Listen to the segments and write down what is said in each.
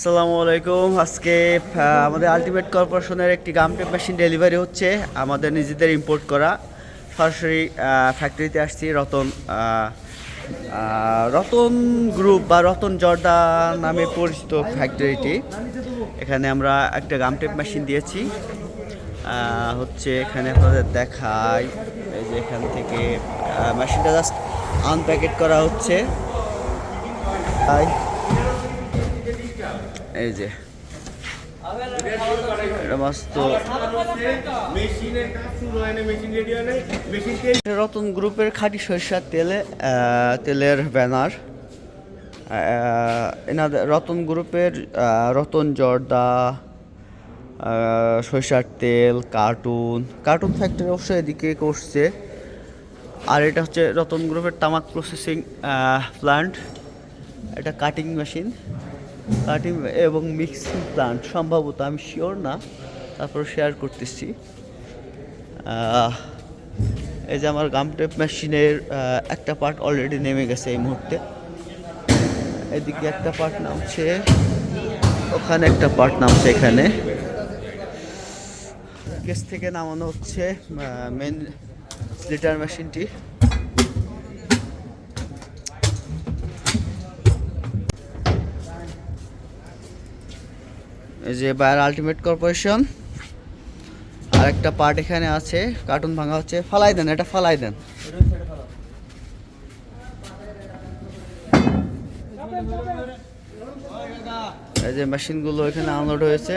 আসসালামু আলাইকুম। আজকে আমাদের আলটিমেট কর্পোরেশনের একটি গাম টেপ মেশিন ডেলিভারি হচ্ছে। আমাদের নিজেদের ইম্পোর্ট করা। সরাসরি ফ্যাক্টরিতে আসছি, রতন রতন গ্রুপ বা রতন জর্দা নামে পরিচিত ফ্যাক্টরিটি এখানে আমরা একটা গাম টেপ মেশিন দিয়েছি। হচ্ছে এখানে আপনাদের দেখাই। যে এখান থেকে মেশিনটা জাস্ট আনপ্যাকেট করা হচ্ছে। তাই তেল এটা রতন গ্রুপের খাঁটি সরিষার তেলে তেলের ব্যানার। এনাদের রতন গ্রুপের রতন জর্দা সরিষার তেল, কার্টুন। কার্টুন ফ্যাক্টরি অবশ্যই এদিকে করছে। আর এটা হচ্ছে রতন গ্রুপের তামাক প্রসেসিং প্লান্ট এটা কাটিং মেশিন কাটিং এবং মিক্সিং প্লান্ট সম্ভবত আমি শিওর না তারপর শেয়ার করতেছি। এই যে আমার গাম টেপ মেশিনের একটা পার্ট অলরেডি নেমে গেছে এই মুহূর্তে। এদিকে একটা পার্ট নামছে, ওখানে একটা পার্ট নামছে এখানে। কেস থেকে নামানো হচ্ছে মেন লিটার মেশিনটি যে বায়ার আলটিমেট কর্পোরেশন আর একটা পার্ট এখানে আছে কার্টুন ভাঙা হচ্ছে ফালাই দেন এটা ফালাই দেন এই যে মেশিনগুলো এখানে আনলোড হয়েছে।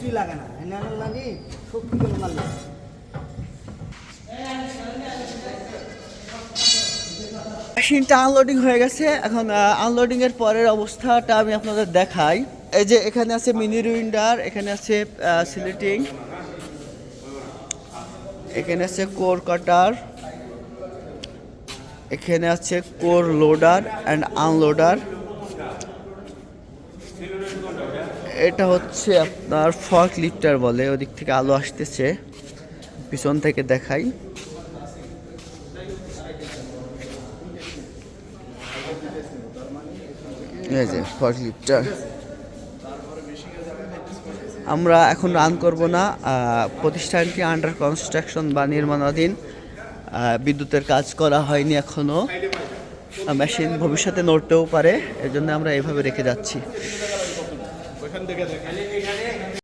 কিছুই লাগে না। এখানে আমার লাগে শক্তি করে মারলে মেশিনটা আনলোডিং হয়ে গেছে। এখন আনলোডিং এর পরের অবস্থাটা আমি আপনাদের দেখাই। এই যে এখানে আছে মিনি উইন্ডার এখানে আছে সিলেটিং এখানে আছে কোর কাটার এখানে আছে কোর লোডার অ্যান্ড আনলোডার এটা হচ্ছে আপনার ফক লিফটার বলে, ওদিক থেকে আলো আসতেছে। পিছন থেকে দেখাই। এই যে ফক লিফটার আমরা এখন রান করব না প্রতিষ্ঠানটি আন্ডার কনস্ট্রাকশন বা নির্মাণাধীন। বিদ্যুতের কাজ করা হয়নি এখনও। মেশিন ভবিষ্যতে নড়তেও পারে, এজন্য আমরা এভাবে রেখে যাচ্ছি। 현대가 되게